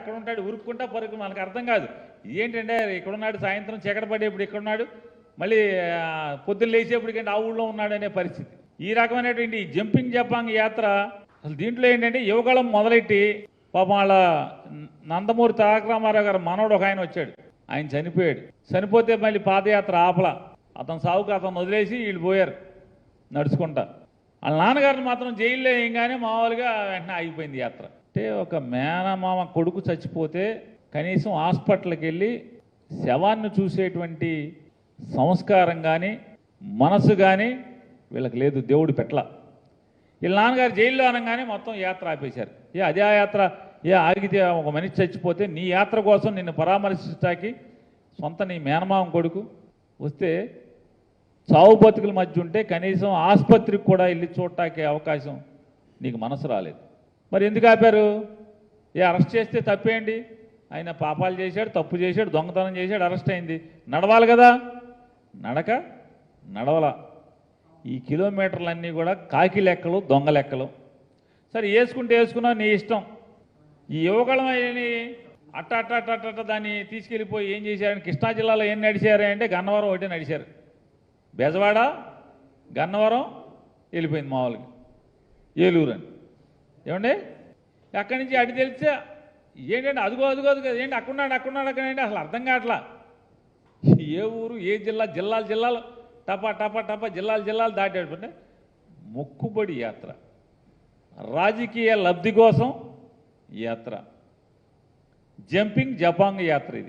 అక్కడ ఉంటాడు? ఉరుక్కుంటా పరుకు మనకు అర్థం కాదు. ఏంటంటే ఇక్కడ ఉన్నాడు సాయంత్రం చీకట పడేప్పుడు ఇక్కడ ఉన్నాడు మళ్ళీ పొద్దున్న లేచేప్పటికంటే ఆ ఊళ్ళో ఉన్నాడు అనే పరిస్థితి. ఈ రకమైనటువంటి జంపింగ్ జపాంగ్ యాత్ర అసలు దీంట్లో ఏంటంటే యువగళం మొదలెట్టి పాపం వాళ్ళ నందమూరి తారక రామారావు గారు మనవడు ఒక ఆయన వచ్చాడు. ఆయన చనిపోయాడు. చనిపోతే మళ్ళీ పాదయాత్ర ఆపల. అతను సావుకు అతను వదిలేసి వీళ్ళు పోయారు. నడుచుకుంటా. వాళ్ళ నాన్నగారిని మాత్రం జైల్లో వేయంగానే మామూలుగా వెంటనే ఆగిపోయింది యాత్ర. అంటే ఒక మేనమామ కొడుకు చచ్చిపోతే కనీసం హాస్పిటల్కి వెళ్ళి శవాన్ని చూసేటువంటి సంస్కారం కానీ మనసు కానీ వీళ్ళకి లేదు దేవుడు పెట్ల. వీళ్ళ నాన్నగారు జైల్లో అనగానే మొత్తం యాత్ర ఆపేశారు. ఏ అదే ఆ యాత్ర? ఏ ఆగితే ఒక మనిషి చచ్చిపోతే నీ యాత్ర కోసం నిన్ను పరామర్శించడానికి సొంత నీ మేనమామ కొడుకు వస్తే చావు బతుకుల మధ్య ఉంటే కనీసం ఆసుపత్రికి కూడా వెళ్ళి చూడటానికి అవకాశం నీకు మనసు రాలేదు. మరి ఎందుకు ఆపారు? ఏ అరెస్ట్ చేస్తే తప్పేంటి? ఆయన పాపాలు చేశాడు తప్పు చేశాడు దొంగతనం చేశాడు అరెస్ట్ అయింది. నడవాలి కదా? నడక నడవల. ఈ కిలోమీటర్లన్నీ కూడా కాకి లెక్కలు దొంగ లెక్కలు. సరే వేసుకుంటే వేసుకున్నా నీ ఇష్టం. ఈ యువకులం అని అట్ట అట్ట అట్ట అట్ట అట్ట దాన్ని తీసుకెళ్ళిపోయి ఏం చేశారని కృష్ణా జిల్లాలో ఏం నడిచారు అంటే గన్నవరం ఒకటి నడిచారు. బెజవాడ గన్నవరం వెళ్ళిపోయింది మామూలుగా. ఏలూరు అని ఏమండి? అక్కడి నుంచి అటు తెలిస్తే ఏంటంటే అదుగో అదుగో అదుగో ఏంటి అక్కడున్నాడు అక్కడున్నాడు అక్కడ ఏంటి అసలు అర్థం కావట్లా? ఏ ఊరు ఏ జిల్లా జిల్లాలు జిల్లాలు టపా టపా టపా జిల్లాలు జిల్లాలు దాటాడు అంటే మొక్కుబడి యాత్ర. రాజకీయ లబ్ధి కోసం యాత్ర. జంపింగ్ జపాంగ్ యాత్ర ఇది.